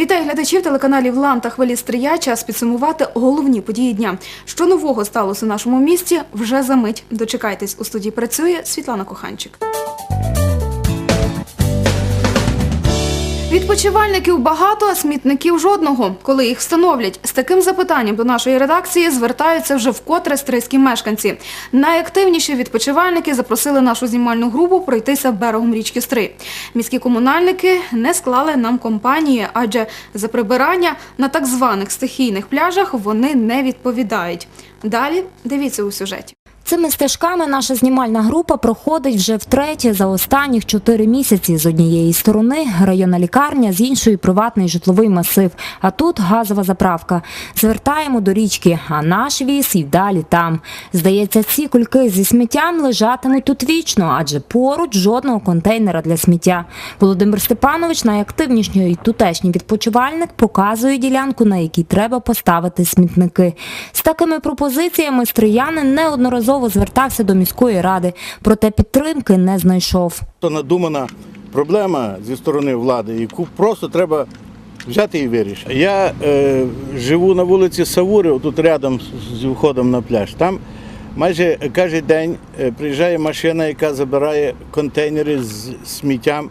Вітаю глядачів телеканалів Лан та Хвилі Стрия. Час підсумувати головні події дня. Що нового сталося у нашому місті, вже за мить. Дочекайтесь, у студії працює Світлана Коханчик. Відпочивальників багато, а смітників жодного. Коли їх встановлять, з таким запитанням до нашої редакції звертаються вже вкотре стрийські мешканці. Найактивніші відпочивальники запросили нашу знімальну групу пройтися берегом річки Стрий. Міські комунальники не склали нам компанії, адже за прибирання на так званих стихійних пляжах вони не відповідають. Далі дивіться у сюжеті. Цими стежками наша знімальна група проходить вже втретє за останніх чотири місяці. З однієї сторони районна лікарня, з іншої приватний житловий масив. А тут газова заправка. Звертаємо до річки, а наш віз і далі там. Здається, ці кульки зі сміттям лежатимуть тут вічно, адже поруч жодного контейнера для сміття. Володимир Степанович, найактивніший тутешній відпочивальник, показує ділянку, на якій треба поставити смітники. З такими пропозиціями стріянин неодноразово звертався до міської ради, проте підтримки не знайшов. То надумана проблема зі сторони влади, яку просто треба взяти і вирішити. Я е, живу на вулиці Савури, тут рядом з- входом на пляж. Там майже кожен день е, приїжджає машина, яка забирає контейнери з сміттям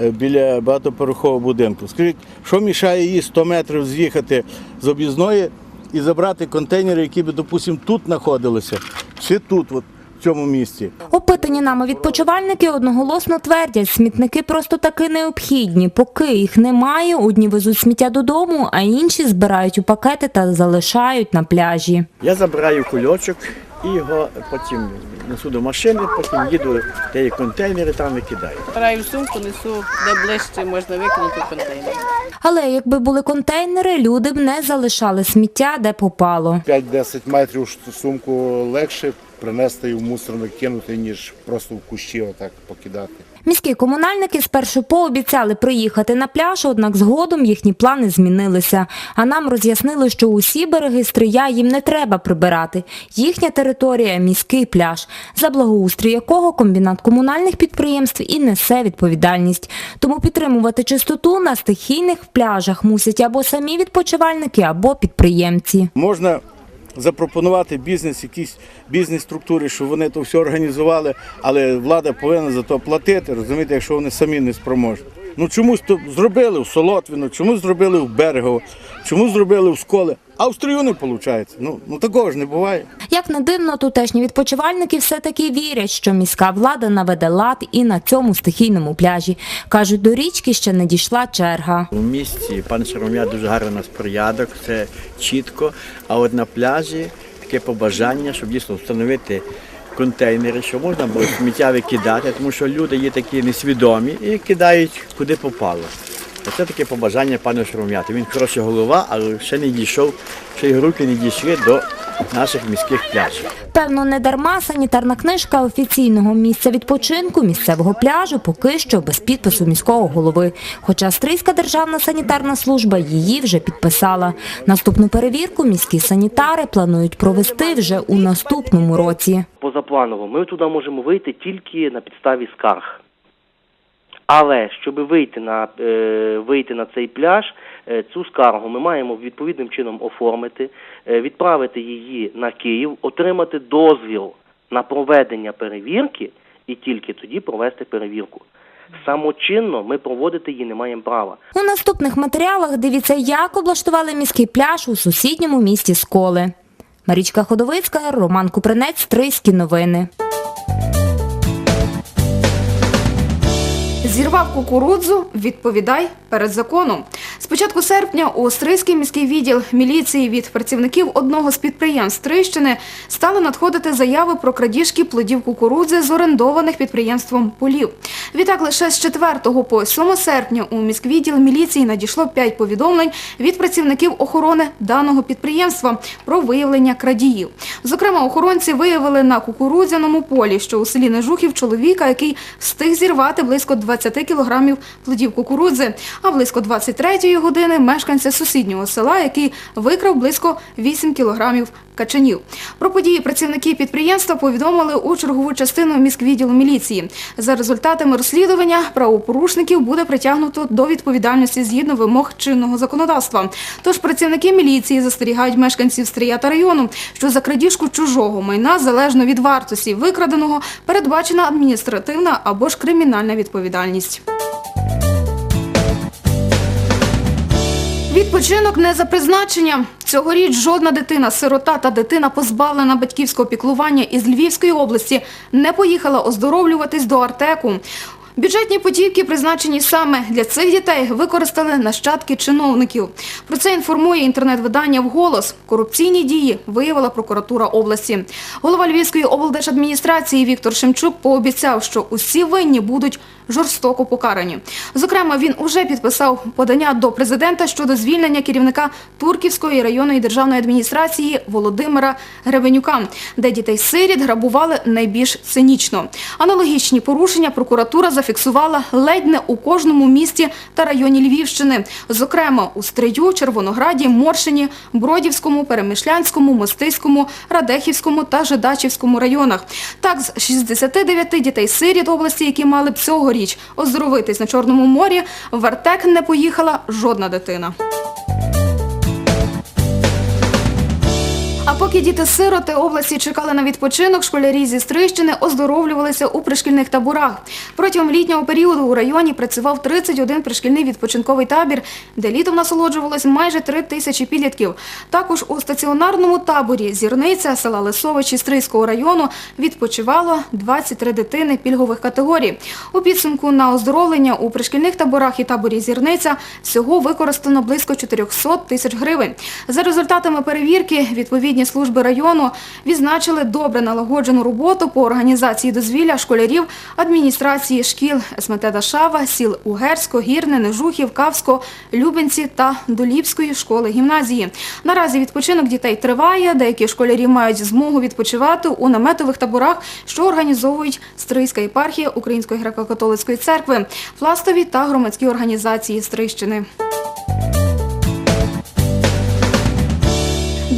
е, біля багатоповерхового будинку. Скажіть, що мішає їй 100 метрів з'їхати з об'їзної і забрати контейнери, які би, допустимо, тут знаходилися, чи тут, от, в цьому місці. Опитані нами відпочивальники одноголосно твердять, смітники просто таки необхідні. Поки їх немає, одні везуть сміття додому, а інші збирають у пакети та залишають на пляжі. Я забираю кульочок і його потім несу до машини, потім їду, де є контейнери, там викидаю. Траю сумку, несу де ближче можна викинути в контейнер. Але якби були контейнери, люди б не залишали сміття, де попало. 5-10 метрів сумку легше принести і в мусорник кинути, ніж просто в кущі отак покидати. Міські комунальники спершу пообіцяли приїхати на пляж, однак згодом їхні плани змінилися. А нам роз'яснили, що усі береги стрия їм не треба прибирати. Їхня територія міський пляж, за благоустрій якого комбінат комунальних підприємств і несе відповідальність. Тому підтримувати чистоту на стихійних пляжах мусять або самі відпочивальники, або підприємці. Можна запропонувати бізнес, якісь бізнес-структури, щоб вони то все організували, але влада повинна за то платити, розумієте, якщо вони самі не спроможні. Ну чомусь то зробили в Солотвіно, чомусь зробили в Берегово, чомусь зробили в Сколе, а не виходить. Ну, ну такого ж не буває. Як не дивно, тутешні відпочивальники все-таки вірять, що міська влада наведе лад і на цьому стихійному пляжі. Кажуть, до річки ще не дійшла черга. У місті пан Шаром'я дуже гарний у нас порядок, це чітко. А от на пляжі таке побажання, щоб дійсно встановити контейнери, що можна було сміття викидати, тому що люди є такі несвідомі і кидають куди попало. Це таке побажання пана Шаром'ята. Він хороший голова, але ще не дійшов, ще й руки не дійшли до наших міських пляжів. Певно, не дарма санітарна книжка офіційного місця відпочинку місцевого пляжу поки що без підпису міського голови. Хоча Стрийська державна санітарна служба її вже підписала. Наступну перевірку міські санітари планують провести вже у наступному році. позапланово, ми туди можемо вийти тільки на підставі скарг. Але щоб вийти на, е, вийти на цей пляж, е, цю скаргу ми маємо відповідним чином оформити, е, відправити її на Київ, отримати дозвіл на проведення перевірки і тільки тоді провести перевірку. Самочинно ми проводити її не маємо права. У наступних матеріалах дивіться, як облаштували міський пляж у сусідньому місті Сколи. Марічка Ходовицька, Роман Купринець, Стрийські новини. Зірвав кукурудзу, відповідай перед законом. З початку серпня у Стрийський міський відділ міліції від працівників одного з підприємств Стрийщини стали надходити заяви про крадіжки плодів кукурудзи з орендованих підприємством полів. Відтак лише з 4 по 7 серпня у міськвідділ міліції надійшло 5 повідомлень від працівників охорони даного підприємства про виявлення крадіїв. Зокрема, охоронці виявили на кукурудзяному полі, що у селі Нежухів, чоловіка, який встиг зірвати близько 20 20 кілограмів плодів кукурудзи. А близько 23-ї години мешканця сусіднього села, який викрав близько 8 кілограмів качанів. Про події працівники підприємства повідомили у чергову частину міськвідділу міліції. За результатами розслідування правопорушників буде притягнуто до відповідальності згідно вимог чинного законодавства. Тож працівники міліції застерігають мешканців Стрия та району, що за крадіжку чужого майна залежно від вартості викраденого передбачена адміністративна або ж кримінальна відповідальність. Відпочинок не за призначенням. Цьогоріч жодна дитина, сирота та дитина, позбавлена батьківського піклування із Львівської області, не поїхала оздоровлюватись до Артеку. Бюджетні путівки, призначені саме для цих дітей, використали нащадки чиновників. Про це інформує інтернет-видання «Вголос». Корупційні дії виявила прокуратура області. Голова Львівської облдержадміністрації Віктор Шемчук пообіцяв, що усі винні будуть жорстоко покарані. Зокрема, він уже підписав подання до президента щодо звільнення керівника Турківської районної державної адміністрації Володимира Гребенюка, де дітей-сиріт грабували найбільш цинічно. Аналогічні порушення прокуратура зафіксувала ледь не у кожному місті та районі Львівщини, зокрема у Стрию, Червонограді, Моршині, Бродівському, Перемишлянському, Мостиському, Радехівському та Жидачівському районах. Так, з 69 дітей-сиріт області, які мали б цьогоріч оздоровитись на Чорному морі, в Артек не поїхала жодна дитина. Поки діти-сироти області чекали на відпочинок, школярі зі Стрищини оздоровлювалися у пришкільних таборах. Протягом літнього періоду у районі працював 31 пришкільний відпочинковий табір, де літом насолоджувалось майже 3 тисячі підлітків. Також у стаціонарному таборі Зірниця села Лисовичі Стрийського району відпочивало 23 дитини пільгових категорій. У підсумку на оздоровлення у пришкільних таборах і таборі Зірниця всього використано близько 400 тисяч гривень. За результатами перевірки відповідні служби району відзначили добре налагоджену роботу по організації дозвілля школярів адміністрації шкіл СМТ Дашава, сіл Угерсько, Гірне, Нежухів, Кавсько, Любенці та Доліпської школи гімназії. Наразі відпочинок дітей триває. Деякі школярі мають змогу відпочивати у наметових таборах, що організовують Стрийська єпархія Української греко-католицької церкви, пластові та громадські організації Стрийщини.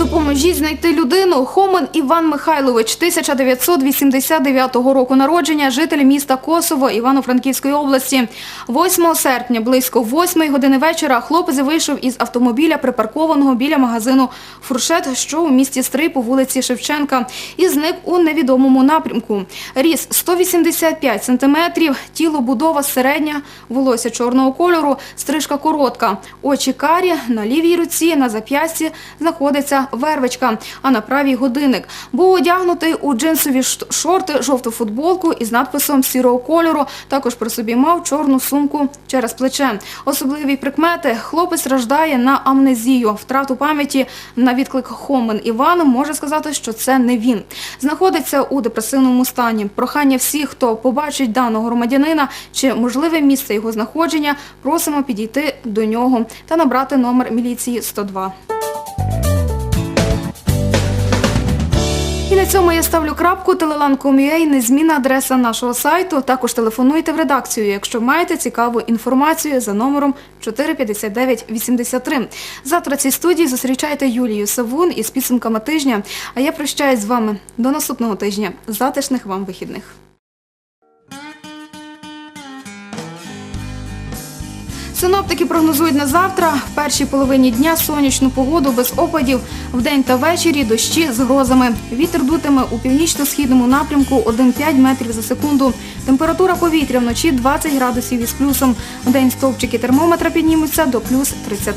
Допоможіть знайти людину. Хомен Іван Михайлович, 1989 року народження, житель міста Косово Івано-Франківської області. 8 серпня, близько 8 години вечора, хлопець вийшов із автомобіля, припаркованого біля магазину «Фуршет», що у місті Стрий по вулиці Шевченка, і зник у невідомому напрямку. Ріс 185 сантиметрів, тіло будова середня, волосся чорного кольору, стрижка коротка, очі карі, на лівій руці, на зап'ясті знаходиться вервичка, а на правій годинник. Був одягнутий у джинсові шорти, жовту футболку із надписом сірого кольору. Також при собі мав чорну сумку через плече. Особливі прикмети. Хлопець страждає на амнезію, втрату пам'яті на відклик Хомен Іван може сказати, що це не він. Знаходиться у депресивному стані. Прохання всіх, хто побачить даного громадянина чи можливе місце його знаходження, просимо підійти до нього та набрати номер міліції 102. На цьому я ставлю крапку. Телелан.com.ua – незмінна адреса нашого сайту. Також телефонуйте в редакцію, якщо маєте цікаву інформацію за номером 45983. Завтра цій студії зустрічайте Юлію Савун із підсумками тижня. А я прощаюсь з вами до наступного тижня. Затишних вам вихідних. Синоптики прогнозують на завтра в першій половині дня сонячну погоду без опадів. Вдень та ввечері дощі з грозами. Вітер дутиме у північно-східному напрямку 1,5 метрів за секунду. Температура повітря вночі 20 градусів із плюсом. Вдень стовпчики термометра піднімуться до плюс 30.